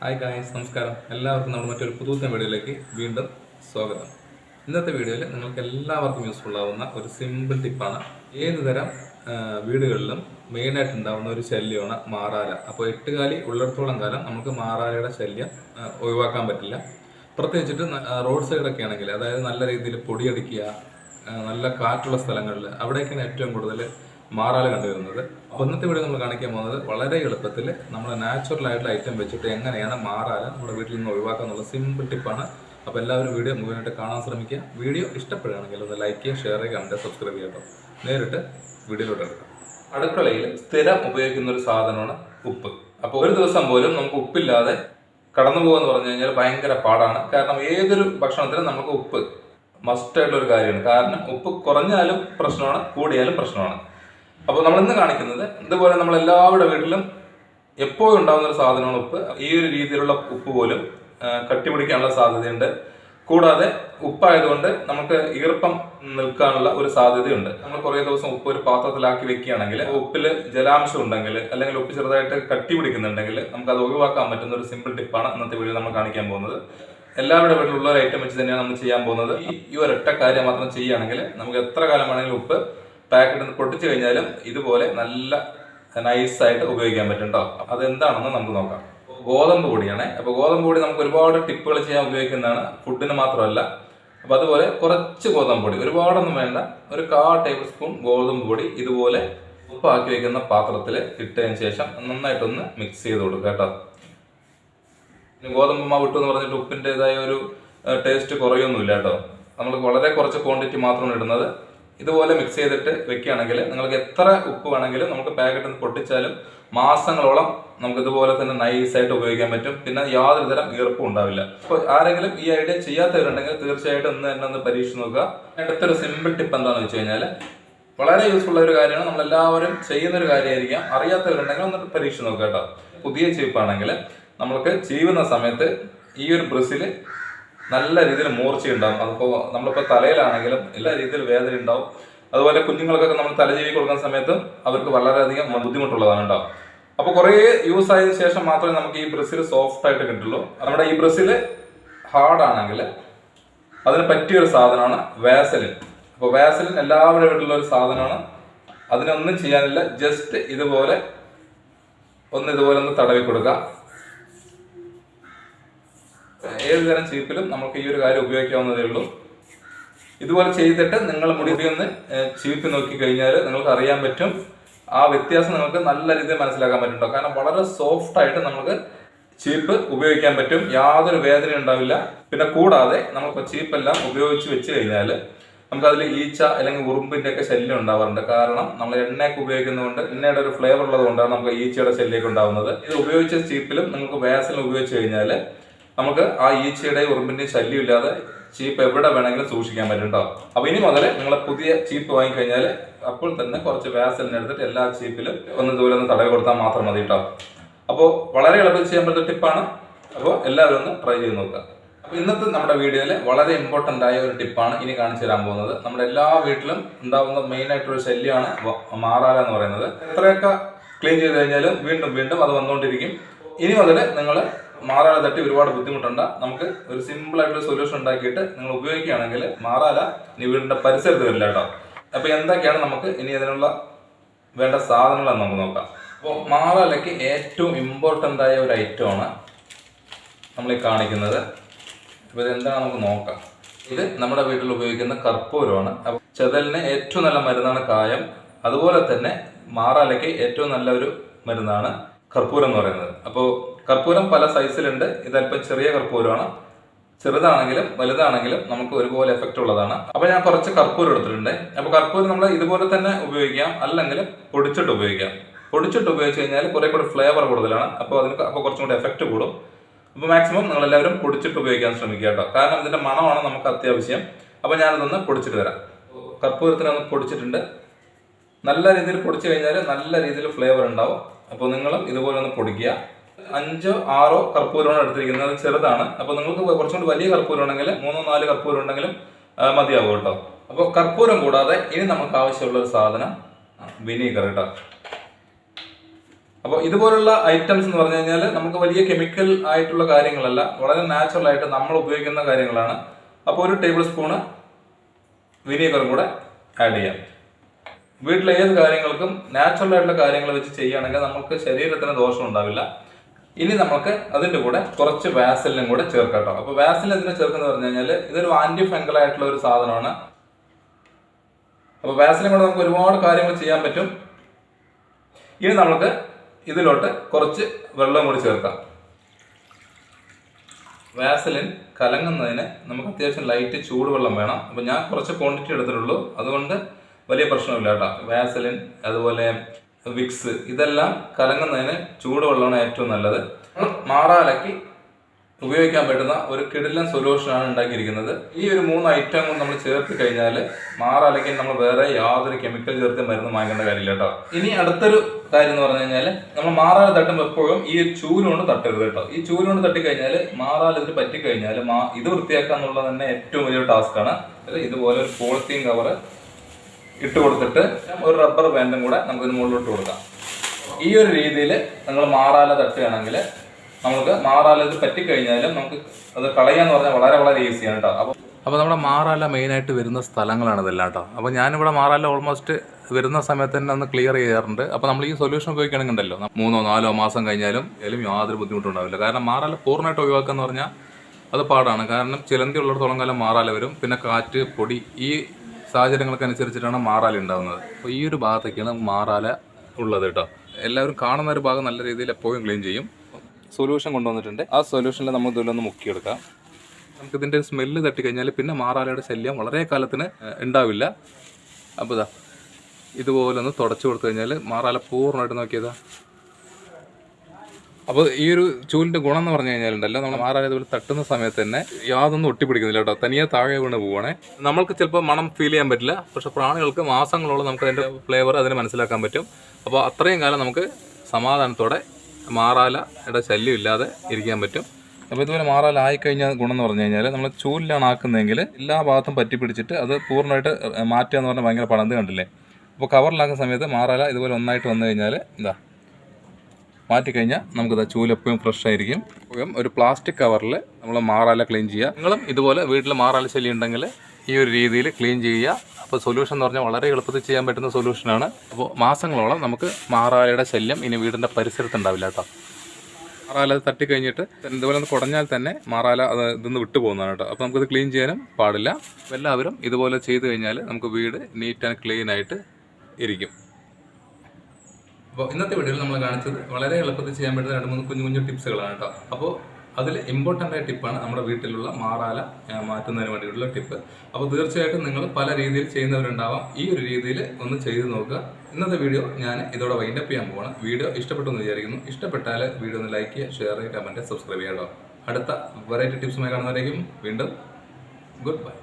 Hi guys നമസ്കാരം. എല്ലാവർക്കും നമ്മുടെ മറ്റൊരു പുതുത്ത വീഡിയോയിലേക്ക് വീണ്ടും സ്വാഗതം. ഇന്നത്തെ വീഡിയോയിൽ നിങ്ങൾക്ക് എല്ലാവർക്കും യൂസ്ഫുൾ ആവുന്ന ഒരു സിമ്പിൾ ടിപ്പാണ് ഏത് തരം വീടുകളിലും മെയിനായിട്ട് ഉണ്ടാവുന്ന ഒരു ശല്യമാണ് മാറാല. അപ്പോൾ എട്ടുകാലി ഉള്ളിടത്തോളം കാലം നമുക്ക് മാറാലയുടെ ശല്യം ഒഴിവാക്കാൻ പറ്റില്ല. പ്രത്യേകിച്ചിട്ട് റോഡ് സൈഡൊക്കെ ആണെങ്കിൽ അതായത് നല്ല രീതിയിൽ പൊടിയടിക്കുക നല്ല കാറ്റുള്ള സ്ഥലങ്ങളിൽ അവിടെയൊക്കെയാണ് ഏറ്റവും കൂടുതൽ മാറാല കണ്ടുവരുന്നത്. അപ്പോൾ ഇന്നത്തെ വീഡിയോ നമ്മൾ കാണിക്കാൻ പോകുന്നത് വളരെ എളുപ്പത്തിൽ നമ്മൾ നാച്ചുറൽ ആയിട്ടുള്ള ഐറ്റം വെച്ചിട്ട് എങ്ങനെയാണ് മാറാല നമ്മുടെ വീട്ടിൽ നിന്ന് ഒഴിവാക്കുക എന്നുള്ള സിമ്പിൾ ടിപ്പാണ് അപ്പോൾ എല്ലാവരും വീഡിയോ മുഴുവനായിട്ട് കാണാൻ ശ്രമിക്കുക. വീഡിയോ ഇഷ്ടപ്പെടുകയാണെങ്കിൽ ഒന്ന് ലൈക്ക് ചെയ്യുക ഷെയർ ചെയ്യുക കണ്ട് സബ്സ്ക്രൈബ് ചെയ്യാം കേട്ടോ. നേരിട്ട് വീഡിയോയിലോട്ട് എടുക്കാം അടുക്കളയിൽ സ്ഥിരം ഉപയോഗിക്കുന്ന ഒരു സാധനമാണ് ഉപ്പ്. അപ്പോൾ ഒരു ദിവസം പോലും നമുക്ക് ഉപ്പില്ലാതെ കടന്നു പോകുമെന്ന് പറഞ്ഞു കഴിഞ്ഞാൽ ഭയങ്കര പാടാണ്. കാരണം ഏതൊരു ഭക്ഷണത്തിലും നമുക്ക് ഉപ്പ് മസ്റ്റ് ആയിട്ടുള്ള ഒരു കാര്യമാണ്. കാരണം ഉപ്പ് കുറഞ്ഞാലും പ്രശ്നമാണ് കൂടിയാലും പ്രശ്നമാണ്. അപ്പോൾ നമ്മൾ ഇന്ന് കാണിക്കുന്നത് ഇതുപോലെ നമ്മൾ എല്ലാവരുടെ വീട്ടിലും എപ്പോഴും ഉണ്ടാകുന്ന ഒരു സാധനമാണ് ഉപ്പ്. ഈ ഒരു രീതിയിലുള്ള ഉപ്പ് പോലും കട്ടിപിടിക്കാനുള്ള സാധ്യതയുണ്ട്. കൂടാതെ ഉപ്പായതുകൊണ്ട് നമുക്ക് ഈർപ്പം നിൽക്കാനുള്ള ഒരു സാധ്യതയുണ്ട്. നമ്മൾ കുറേ ദിവസം ഉപ്പ് ഒരു പാത്രത്തിലാക്കി വെക്കുകയാണെങ്കിൽ ഉപ്പിൽ ജലാംശം ഉണ്ടെങ്കിൽ അല്ലെങ്കിൽ ഉപ്പ് ചെറുതായിട്ട് കട്ടിപിടിക്കുന്നുണ്ടെങ്കിൽ നമുക്ക് അത് ഒഴിവാക്കാൻ പറ്റുന്ന ഒരു സിമ്പിൾ ടിപ്പാണ് ഇന്നത്തെ വീഡിയോ നമ്മൾ കാണിക്കാൻ പോകുന്നത്. എല്ലാവരുടെ വീട്ടിലുള്ള ഒരു ഐറ്റം വെച്ച് തന്നെയാണ് നമ്മൾ ചെയ്യാൻ പോകുന്നത്. ഈ ഒരൊറ്റ കാര്യം മാത്രം ചെയ്യുകയാണെങ്കിൽ നമുക്ക് എത്ര കാലം വേണമെങ്കിലും ഉപ്പ് പാക്കറ്റിൽ നിന്ന് പൊട്ടിച്ചു കഴിഞ്ഞാലും ഇതുപോലെ നല്ല നൈസായിട്ട് ഉപയോഗിക്കാൻ പറ്റും കേട്ടോ അതെന്താണെന്ന് നമുക്ക് നോക്കാം. ഗോതമ്പ് പൊടിയാണ്. അപ്പോൾ ഗോതമ്പ് പൊടി നമുക്ക് ഒരുപാട് ടിപ്പുകൾ ചെയ്യാൻ ഉപയോഗിക്കുന്നതാണ്. ഫുഡിന് മാത്രമല്ല. അപ്പോൾ അതുപോലെ കുറച്ച് ഗോതമ്പ് പൊടി. ഒരുപാടൊന്നും വേണ്ട. ഒരു കാ ടേബിൾ സ്പൂൺ ഗോതമ്പ് പൊടി ഇതുപോലെ ഉപ്പാക്കി വെക്കുന്ന പാത്രത്തിൽ ഇട്ടതിന് ശേഷം നന്നായിട്ടൊന്ന് മിക്സ് ചെയ്ത് കൊടുക്കുക കേട്ടോ ഗോതമ്പ് മാവ് ഇട്ടു എന്ന് പറഞ്ഞിട്ട് ഉപ്പിന്റെതായ ഒരു ടേസ്റ്റ് കുറയൊന്നുമില്ല കേട്ടോ നമ്മൾ വളരെ കുറച്ച് ക്വാണ്ടിറ്റി മാത്രമാണ് ഇടുന്നത്. ഇതുപോലെ മിക്സ് ചെയ്തിട്ട് വെക്കുകയാണെങ്കിൽ നിങ്ങൾക്ക് എത്ര ഉപ്പ് വേണമെങ്കിലും നമുക്ക് പാക്കറ്റിൽ നിന്ന് പൊട്ടിച്ചാലും മാസങ്ങളോളം നമുക്ക് ഇതുപോലെ തന്നെ നൈസായിട്ട് ഉപയോഗിക്കാൻ പറ്റും. പിന്നെ യാതൊരു തരം ഈർപ്പും ഉണ്ടാവില്ല. അപ്പോൾ ആരെങ്കിലും ഈ ഐഡിയ ചെയ്യാത്തവരുണ്ടെങ്കിൽ തീർച്ചയായിട്ടും ഇന്ന് തന്നെ ഒന്ന് പരീക്ഷിച്ച് നോക്കുക. അടുത്തൊരു സിമ്പിൾ ടിപ്പ് എന്താണെന്ന് വെച്ച് കഴിഞ്ഞാൽ വളരെ യൂസ്ഫുൾ ഒരു കാര്യമാണ്. നമ്മൾ എല്ലാവരും ചെയ്യുന്ന ഒരു കാര്യമായിരിക്കാം. അറിയാത്തവരുണ്ടെങ്കിൽ ഒന്ന് പരീക്ഷിച്ച് നോക്കുക കേട്ടോ. പുതിയ ചീപ്പാണെങ്കിൽ നമ്മൾക്ക് ചീവുന്ന സമയത്ത് ഈ ഒരു ബ്രസിൽ നല്ല രീതിയിൽ മൂർച്ചയുണ്ടാവും അതിപ്പോൾ നമ്മളിപ്പോൾ തലയിലാണെങ്കിലും എല്ലാ രീതിയിൽ വേദന ഉണ്ടാവും. അതുപോലെ കുഞ്ഞുങ്ങൾക്കൊക്കെ നമ്മൾ തലജീവി കൊടുക്കുന്ന സമയത്ത് അവർക്ക് വളരെയധികം ബുദ്ധിമുട്ടുള്ളതാണ് ഉണ്ടാവും. അപ്പോൾ കുറേ യൂസ് ആയതിനു ശേഷം മാത്രമേ നമുക്ക് ഈ ബ്രസിൽ സോഫ്റ്റ് ആയിട്ട് കിട്ടുള്ളൂ. നമ്മുടെ ഈ ബ്രസിൽ ഹാർഡ് ആണെങ്കിൽ അതിന് പറ്റിയൊരു സാധനമാണ് വാസലിൻ അപ്പോൾ വാസലിൻ എല്ലാവരുടെ വീട്ടിലുള്ള ഒരു സാധനമാണ്. അതിനൊന്നും ചെയ്യാനില്ല. ജസ്റ്റ് ഇതുപോലെ ഒന്ന് ഇതുപോലെ ഒന്ന് തടവി കൊടുക്കുക. ഏത് തരം ചീപ്പിലും നമുക്ക് ഈ ഒരു കാര്യം ഉപയോഗിക്കാവുന്നതേ ഉള്ളൂ. ഇതുപോലെ ചെയ്തിട്ട് നിങ്ങൾ മുടി ഒന്ന് ചീപ്പ് നോക്കി കഴിഞ്ഞാൽ നിങ്ങൾക്ക് അറിയാൻ പറ്റും. ആ വ്യത്യാസം നിങ്ങൾക്ക് നല്ല രീതിയിൽ മനസ്സിലാക്കാൻ പറ്റുന്നുണ്ടോ? കാരണം വളരെ സോഫ്റ്റ് ആയിട്ട് നമുക്ക് ചീപ്പ് ഉപയോഗിക്കാൻ പറ്റും. യാതൊരു വേദന ഉണ്ടാവില്ല. പിന്നെ കൂടാതെ നമുക്ക് ചീപ്പെല്ലാം ഉപയോഗിച്ച് വെച്ച് കഴിഞ്ഞാൽ നമുക്ക് അതിൽ ഈച്ച അല്ലെങ്കിൽ ഉറുമ്പിന്റെ ഒക്കെ ശല്യം ഉണ്ടാവാറുണ്ട്. കാരണം നമ്മൾ എണ്ണയൊക്കെ ഉപയോഗിക്കുന്നതുകൊണ്ട് എണ്ണയുടെ ഒരു ഫ്ലേവർ ഉള്ളത് കൊണ്ടാണ് നമുക്ക് ഈച്ചയുടെ ശല്യമൊക്കെ ഉണ്ടാവുന്നത്. ഇത് ഉപയോഗിച്ച ചീപ്പിലും നിങ്ങൾക്ക് വേസലും ഉപയോഗിച്ച് കഴിഞ്ഞാൽ നമുക്ക് ആ ഈച്ചയുടെ ഉറുമ്പിന്റെയും ശല്യം ഇല്ലാതെ ചീപ്പ് എവിടെ വേണമെങ്കിലും സൂക്ഷിക്കാൻ പറ്റും കേട്ടോ അപ്പൊ ഇനി മുതൽ നിങ്ങൾ പുതിയ ചീപ്പ് വാങ്ങിക്കഴിഞ്ഞാൽ അപ്പോൾ തന്നെ കുറച്ച് വാസലിന് എടുത്തിട്ട് എല്ലാ ചീപ്പിലും ഒന്ന് ദൂരം ഒന്ന് തടവി കൊടുത്താൽ മാത്രം മതി കേട്ടോ അപ്പോൾ വളരെ എളുപ്പത്തിൽ ചെയ്യാൻ പറ്റുന്ന ടിപ്പാണ്. അപ്പോൾ എല്ലാവരും ഒന്ന് ട്രൈ ചെയ്ത് നോക്കുക. അപ്പോൾ ഇന്നത്തെ നമ്മുടെ വീഡിയോയിൽ വളരെ ഇമ്പോർട്ടന്റ് ആയ ഒരു ടിപ്പാണ് ഇനി കാണിച്ചു തരാൻ പോകുന്നത്. നമ്മുടെ എല്ലാ വീട്ടിലും ഉണ്ടാകുന്ന മെയിൻ ആയിട്ടൊരു ശല്യമാണ് മാറാല എന്ന് പറയുന്നത്. എത്രയൊക്കെ ക്ലീൻ ചെയ്ത് കഴിഞ്ഞാലും വീണ്ടും വീണ്ടും അത് വന്നുകൊണ്ടിരിക്കും. ഇനി മുതൽ നിങ്ങൾ മാറാല തട്ടി ഒരുപാട് ബുദ്ധിമുട്ടുണ്ട്. നമുക്ക് ഒരു സിമ്പിൾ ആയിട്ടുള്ള സൊല്യൂഷൻ ഉണ്ടാക്കിയിട്ട് നിങ്ങൾ ഉപയോഗിക്കുകയാണെങ്കിൽ മാറാല ഇനി വീടിന്റെ പരിസരത്ത് വരില്ല കേട്ടോ. അപ്പൊ എന്തൊക്കെയാണ് നമുക്ക് ഇനി അതിനുള്ള വേണ്ട സാധനങ്ങളെന്ന് നമുക്ക് നോക്കാം. അപ്പോൾ മാറാലയ്ക്ക് ഏറ്റവും ഇമ്പോർട്ടന്റ് ആയ ഒരു ഐറ്റമാണ് നമ്മൾ ഈ കാണിക്കുന്നത്. അപ്പോൾ ഇതെന്താണ് നമുക്ക് നോക്കാം. ഇത് നമ്മുടെ വീട്ടിൽ ഉപയോഗിക്കുന്ന കർപ്പൂരമാണ്. അപ്പോൾ ചെതലിന് ഏറ്റവും നല്ല മരുന്നാണ് കായം. അതുപോലെ തന്നെ മാറാലയ്ക്ക് ഏറ്റവും നല്ല ഒരു മരുന്നാണ് കർപ്പൂരം എന്ന് പറയുന്നത്. അപ്പോൾ കർപ്പൂരം പല സൈസിലുണ്ട് ഇതല്പം ചെറിയ കർപ്പൂരമാണ്. ചെറുതാണെങ്കിലും വലുതാണെങ്കിലും നമുക്ക് ഒരുപോലെ എഫക്റ്റ് ഉള്ളതാണ്. അപ്പൊ ഞാൻ കുറച്ച് കർപ്പൂരം എടുത്തിട്ടുണ്ട്. അപ്പൊ കർപ്പൂരം നമ്മൾ ഇതുപോലെ തന്നെ ഉപയോഗിക്കാം. അല്ലെങ്കിൽ പൊടിച്ചിട്ട് ഉപയോഗിക്കാം. പൊടിച്ചിട്ട് ഉപയോഗിച്ച് കഴിഞ്ഞാൽ കുറെ കൂടി ഫ്ലേവർ കൂടുതലാണ്. അപ്പോൾ അതിന് അപ്പോൾ കുറച്ചും കൂടി എഫക്റ്റ് കൂടും. അപ്പോൾ മാക്സിമം നിങ്ങൾ എല്ലാവരും പൊടിച്ചിട്ട് ഉപയോഗിക്കാൻ ശ്രമിക്കുക കേട്ടോ. കാരണം ഇതിന്റെ മണമാണ് നമുക്ക് അത്യാവശ്യം. അപ്പോൾ ഞാനിതൊന്ന് പൊടിച്ചിട്ട് വരാം. കർപ്പൂരത്തിനൊന്ന് പൊടിച്ചിട്ടുണ്ട്. നല്ല രീതിയിൽ പൊടിച്ചു കഴിഞ്ഞാൽ നല്ല രീതിയിൽ ഫ്ലേവർ ഉണ്ടാവും. അപ്പോൾ നിങ്ങളും ഇതുപോലെ ഒന്ന് പൊടിക്കുക. അഞ്ചോ ആറോ കർപ്പൂരമാണ് എടുത്തിരിക്കുന്നത്. അത് ചെറുതാണ്. അപ്പോൾ നിങ്ങൾക്ക് കുറച്ചുകൂടി വലിയ കർപ്പൂരം ഉണ്ടെങ്കിൽ മൂന്നോ നാല് കർപ്പൂരം ഉണ്ടെങ്കിലും മതിയാവും കേട്ടോ. അപ്പോൾ കർപ്പൂരം കൂടാതെ ഇനി നമുക്ക് ആവശ്യമുള്ള ഒരു സാധനം വിനീഗർ കേട്ടോ അപ്പോൾ ഇതുപോലുള്ള ഐറ്റംസ് എന്ന് പറഞ്ഞു കഴിഞ്ഞാൽ നമുക്ക് വലിയ കെമിക്കൽ ആയിട്ടുള്ള കാര്യങ്ങളല്ല വളരെ നാച്ചുറൽ ആയിട്ട് നമ്മൾ ഉപയോഗിക്കുന്ന കാര്യങ്ങളാണ്. അപ്പോൾ ഒരു ടേബിൾ സ്പൂണ് വിനീഗറും കൂടെ ആഡ് ചെയ്യാം. വീട്ടിലെ ഏത് കാര്യങ്ങൾക്കും നാച്ചുറൽ ആയിട്ടുള്ള കാര്യങ്ങൾ വെച്ച് ചെയ്യുകയാണെങ്കിൽ നമുക്ക് ശരീരത്തിന് ദോഷം ഉണ്ടാവില്ല. ഇനി നമുക്ക് അതിന്റെ കൂടെ കുറച്ച് വാസലിനും കൂടെ ചേർക്കട്ടോ അപ്പൊ അപ്പോൾ വാസലിൻ ഇതിനെ ചേർക്കുന്നത് പറഞ്ഞു കഴിഞ്ഞാൽ ഇതൊരു ആന്റി ഫംഗൽ ആയിട്ടുള്ള ഒരു സാധനമാണ്. അപ്പോൾ വാസലിൻ കൊണ്ട് നമുക്ക് ഒരുപാട് കാര്യങ്ങൾ ചെയ്യാൻ പറ്റും. ഇനി നമുക്ക് ഇതിലോട്ട് കുറച്ച് വെള്ളം കൂടി ചേർക്കാം. വാസലിൻ കലങ്ങുന്നതിന് നമുക്ക് അത്യാവശ്യം ലൈറ്റ് ചൂടുവെള്ളം വേണം. അപ്പോൾ ഞാൻ കുറച്ച് ക്വാണ്ടിറ്റി എടുത്തിട്ടുള്ളൂ. അതുകൊണ്ട് വലിയ പ്രശ്നമില്ല കേട്ടോ. വാസലിൻ അതുപോലെ വിക്സ് ഇതെല്ലാം കലങ്ങുന്നതിന് ചൂടുവെള്ളമാണ് ഏറ്റവും നല്ലത്. മാറാലക്കി ഉപയോഗിക്കാൻ പറ്റുന്ന ഒരു കിടിലൻ സൊല്യൂഷനാണ് ഉണ്ടാക്കിയിരിക്കുന്നത്. ഈ ഒരു മൂന്ന് ഐറ്റം കൊണ്ട് നമ്മൾ ചേർത്ത് കഴിഞ്ഞാൽ മാറാലയ്ക്ക് നമ്മൾ വേറെ യാതൊരു കെമിക്കൽ ചേർത്ത് മരുന്ന് വാങ്ങേണ്ട കാര്യമില്ല കേട്ടോ. ഇനി അടുത്തൊരു കാര്യം എന്ന് പറഞ്ഞു കഴിഞ്ഞാൽ നമ്മൾ മാറാല തട്ടുമ്പോൾ എപ്പോഴും ഈ ചൂലുകൊണ്ട് തട്ടരുത് കേട്ടോ. ഈ ചൂലുകൊണ്ട് തട്ടിക്കഴിഞ്ഞാൽ മാറാല ഇതിൽ പറ്റിക്കഴിഞ്ഞാൽ മാ ഇത് വൃത്തിയാക്കുക എന്നുള്ളത് തന്നെ ഏറ്റവും വലിയൊരു ടാസ്ക്കാണ് ഇതുപോലെ ഒരു പോളിത്തീൻ കവർ ഇട്ട് കൊടുത്തിട്ട് ഒരു റബ്ബർ ബാൻഡും കൂടെ നമുക്ക് ഇതിന് മുകളിലോട്ട് കൊടുക്കാം. ഈ ഒരു രീതിയിൽ നിങ്ങൾ മാറാല തട്ടുകയാണെങ്കിൽ നമുക്ക് മാറാല ഇത് പറ്റിക്കഴിഞ്ഞാലും നമുക്ക് അത് കളയാന്ന് പറഞ്ഞാൽ വളരെ വളരെ ഈസിയാണ് കേട്ടോ അപ്പോൾ അപ്പോൾ നമ്മുടെ മാറാല മെയിനായിട്ട് വരുന്ന സ്ഥലങ്ങളാണ് ഇതെല്ലാം കേട്ടോ അപ്പോൾ ഞാനിവിടെ മാറാല ഓൾമോസ്റ്റ് വരുന്ന സമയത്ത് തന്നെ ഒന്ന് ക്ലിയർ ചെയ്യാറുണ്ട്. അപ്പോൾ നമ്മൾ ഈ സൊല്യൂഷൻ ഉപയോഗിക്കണമെങ്കിൽ ഉണ്ടല്ലോ മൂന്നോ നാലോ മാസം കഴിഞ്ഞാലും അതിലും യാതൊരു ബുദ്ധിമുട്ടും ഉണ്ടാവില്ല കാരണം മാറാല പൂർണമായിട്ട് ഒഴിവാക്കുക എന്ന് പറഞ്ഞാൽ അത് പാടാണ്. കാരണം ചിലന്തി ഉള്ളിടത്തോളം കാലം മാറാല വരും. പിന്നെ കാറ്റ് പൊടി ഈ സാഹചര്യങ്ങൾക്ക് അനുസരിച്ചിട്ടാണ് മാറാല ഉണ്ടാകുന്നത് അപ്പോൾ ഈ ഒരു ഭാഗത്തേക്കാണ് മാറാല ഉള്ളത് കേട്ടോ. എല്ലാവരും കാണുന്ന ഒരു ഭാഗം നല്ല രീതിയിൽ എപ്പോഴും ക്ലീൻ ചെയ്യും. സൊല്യൂഷൻ കൊണ്ടുവന്നിട്ടുണ്ട്. ആ സൊല്യൂഷനിൽ നമ്മൾ ഇതിലൊന്ന് മുക്കിയെടുക്കാം. നമുക്കിതിന്റെ ഒരു സ്മെല്ല് തട്ടിക്കഴിഞ്ഞാൽ പിന്നെ മാറാലയുടെ ശല്യം വളരെ കാലത്തിന് ഉണ്ടാവില്ല. അപ്പോൾ ഇതാ ഇതുപോലൊന്ന് തുടച്ചു കൊടുത്തു കഴിഞ്ഞാൽ മാറാല പൂർണമായിട്ട് നോക്കിയതാ. അപ്പോൾ ഈ ഒരു ചൂലിന്റെ ഗുണം എന്ന് പറഞ്ഞു കഴിഞ്ഞാലുണ്ടല്ലോ നമ്മൾ മാറാൻ ഇതുപോലെ തട്ടുന്ന സമയത്ത് തന്നെ യാതൊന്നും ഒട്ടിപ്പിടിക്കുന്നില്ല കേട്ടോ. തനിയെ താഴെ വീണ് പോവാണേ. നമുക്ക് ചിലപ്പോൾ മണം ഫീൽ ചെയ്യാൻ പറ്റില്ല. പക്ഷെ പ്രാണികൾക്ക് മാസങ്ങളോളം നമുക്ക് അതിന്റെ ഫ്ലേവർ അതിന് മനസ്സിലാക്കാൻ പറ്റും. അപ്പോൾ അത്രയും കാലം നമുക്ക് സമാധാനത്തോടെ മാറാലയുടെ ശല്യം ഇല്ലാതെ ഇരിക്കാൻ പറ്റും. അപ്പോൾ ഇതുപോലെ മാറാല ആയിക്കഴിഞ്ഞാൽ ഗുണം എന്ന് പറഞ്ഞു കഴിഞ്ഞാൽ നമ്മൾ ചൂലിലാണ് ആക്കുന്നതെങ്കിൽ എല്ലാ ഭാഗത്തും പറ്റി പിടിച്ചിട്ട് അത് പൂർണമായിട്ട് മാറ്റുക എന്ന് പറഞ്ഞാൽ ഭയങ്കര പടന്ത് കണ്ടില്ലേ? അപ്പോൾ കവറിലാക്കുന്ന സമയത്ത് മാറാല ഇതുപോലെ ഒന്നായിട്ട് വന്നു കഴിഞ്ഞാൽ എന്താ മാറ്റിക്കഴിഞ്ഞാൽ നമുക്കിത് ചൂൽ എപ്പോഴും ഫ്രഷ് ആയിരിക്കും. എപ്പോഴും ഒരു പ്ലാസ്റ്റിക് കവറിൽ നമ്മൾ മാറാല ക്ലീൻ ചെയ്യുക. നിങ്ങളും ഇതുപോലെ വീട്ടിൽ മാറാല ശല്യം ഉണ്ടെങ്കിൽ ഈ ഒരു രീതിയിൽ ക്ലീൻ ചെയ്യുക. അപ്പോൾ സൊല്യൂഷൻ എന്ന് പറഞ്ഞാൽ വളരെ എളുപ്പത്തിൽ ചെയ്യാൻ പറ്റുന്ന സൊല്യൂഷനാണ് അപ്പോൾ മാസങ്ങളോളം നമുക്ക് മാറാലയുടെ ശല്യം ഇനി വീടിന്റെ പരിസരത്ത് ഉണ്ടാവില്ല കേട്ടോ. മാറാല തട്ടി തട്ടിക്കഴിഞ്ഞിട്ട് ഇതുപോലെ ഒന്ന് കുടഞ്ഞാൽ തന്നെ മാറാല അത് ഇതൊന്ന് വിട്ടു പോകുന്നതാണ് കേട്ടോ. അപ്പോൾ നമുക്കത് ക്ലീൻ ചെയ്യാനും പാടില്ല. എല്ലാവരും ഇതുപോലെ ചെയ്ത് കഴിഞ്ഞാൽ നമുക്ക് വീട് നീറ്റ് ആൻഡ് ക്ലീൻ ആയിട്ട് ഇരിക്കും. അപ്പോൾ ഇന്നത്തെ വീഡിയോയിൽ നമ്മൾ കാണിച്ചത് വളരെ എളുപ്പത്തിൽ ചെയ്യാൻ പറ്റുന്ന രണ്ട് മൂന്ന് കുഞ്ഞു കുഞ്ഞു ടിപ്സുകളാണ് കേട്ടോ. അപ്പോൾ അതിൽ ഇമ്പോർട്ടന്റ് ആയ ടിപ്പാണ് നമ്മുടെ വീട്ടിലുള്ള മാറാല മാറ്റുന്നതിന് വേണ്ടിയിട്ടുള്ള ടിപ്പ്. അപ്പോൾ തീർച്ചയായിട്ടും നിങ്ങൾ പല രീതിയിൽ ചെയ്യുന്നവരുണ്ടാവാം. ഈ ഒരു രീതിയിൽ ഒന്ന് ചെയ്ത് നോക്കുക. ഇന്നത്തെ വീഡിയോ ഞാൻ ഇതോടെ വൈൻഡ് അപ്പ് ചെയ്യാൻ പോവാണ്. വീഡിയോ ഇഷ്ടപ്പെട്ടു എന്ന് വിചാരിക്കുന്നു. ഇഷ്ടപ്പെട്ടാൽ വീഡിയോ ഒന്ന് ലൈക്ക് ചെയ്യുക ഷെയർ ചെയ്യുക കമന്റ് സബ്സ്ക്രൈബ് ചെയ്യാം അടുത്ത വെറൈറ്റി ടിപ്സുമായി കാണുന്നവരേക്കും വീണ്ടും ഗുഡ് ബൈ